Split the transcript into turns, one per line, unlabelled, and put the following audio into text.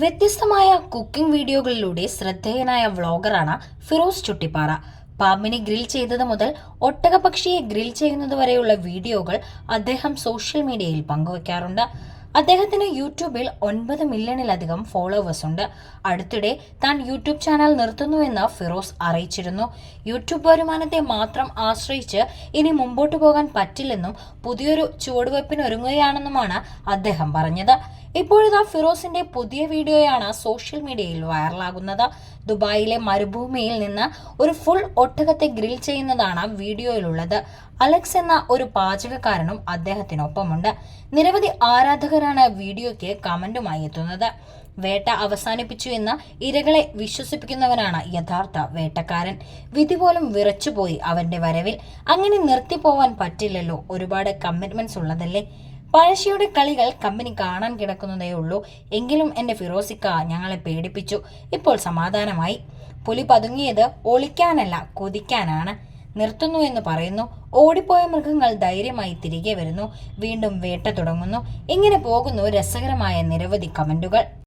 വ്യത്യസ്തമായ കുക്കിംഗ് വീഡിയോകളിലൂടെ ശ്രദ്ധേയനായ വ്ളോഗറാണ് ഫിറോസ് ചുട്ടിപ്പാറ. പാമ്പിനെ ഗ്രിൽ ചെയ്തത് മുതൽ ഒട്ടകപക്ഷിയെ ഗ്രിൽ ചെയ്യുന്നത് വരെയുള്ള വീഡിയോകൾ അദ്ദേഹം സോഷ്യൽ മീഡിയയിൽ പങ്കുവയ്ക്കാറുണ്ട് അദ്ദേഹത്തിന് യൂട്യൂബിൽ ഒൻപത് മില്യണിലധികം ഫോളോവേഴ്സ് ഉണ്ട്. അടുത്തിടെ താൻ യൂട്യൂബ് ചാനൽ നിർത്തുന്നുവെന്ന് ഫിറോസ് അറിയിച്ചിരുന്നു. യൂട്യൂബ് വരുമാനത്തെ മാത്രം ആശ്രയിച്ച് ഇനി മുമ്പോട്ട് പോകാൻ പറ്റില്ലെന്നും പുതിയൊരു ചുവടുവയ്പ്പിനൊരുങ്ങുകയാണെന്നുമാണ് അദ്ദേഹം പറഞ്ഞത്. ഇപ്പോഴിതാ ഫിറോസിന്റെ പുതിയ വീഡിയോയാണ് സോഷ്യൽ മീഡിയയിൽ വൈറലാകുന്നത്. ദുബായിലെ മരുഭൂമിയിൽ നിന്ന് ഒരു ഫുൾ ഒട്ടകത്തെ ഗ്രിൽ ചെയ്യുന്നതാണ് വീഡിയോയിലുള്ളത്. അലക്സ് എന്ന ഒരു പാചകക്കാരനും അദ്ദേഹത്തിനൊപ്പമുണ്ട്. നിരവധി ആരാധകരാണ് വീഡിയോയ്ക്ക് കമന്റുമായി എത്തുന്നത്. വേട്ട അവസാനിപ്പിച്ചു എന്ന് ഇരകളെ വിശ്വസിപ്പിക്കുന്നവനാണ് യഥാർത്ഥ വേട്ടക്കാരൻ. വിധി പോലും വിറച്ചുപോയി അവന്റെ വരവിൽ. അങ്ങനെ നിർത്തിപ്പോവാൻ പറ്റില്ലല്ലോ. ഒരുപാട് കമ്മിറ്റ്മെന്റ്സ് ഉള്ളതല്ലേ? പഴശ്ശിയുടെ കളികൾ കമ്പനി കാണാൻ കിടക്കുന്നതേ ഉള്ളൂ. എങ്കിലും എന്റെ ഫിറോസിക്ക ഞങ്ങളെ പേടിപ്പിച്ചു. ഇപ്പോൾ സമാധാനമായി. പുലി പതുങ്ങിയത് ഒളിക്കാനല്ല കൊതിക്കാനാണ്. നിർത്തുന്നു എന്ന് പറയുന്നു. ഓടിപ്പോയ മൃഗങ്ങൾ ധൈര്യമായി തിരികെ വരുന്നു. വീണ്ടും വേട്ട തുടങ്ങുന്നു. ഇങ്ങനെ പോകുന്നു രസകരമായ നിരവധി കമന്റുകൾ.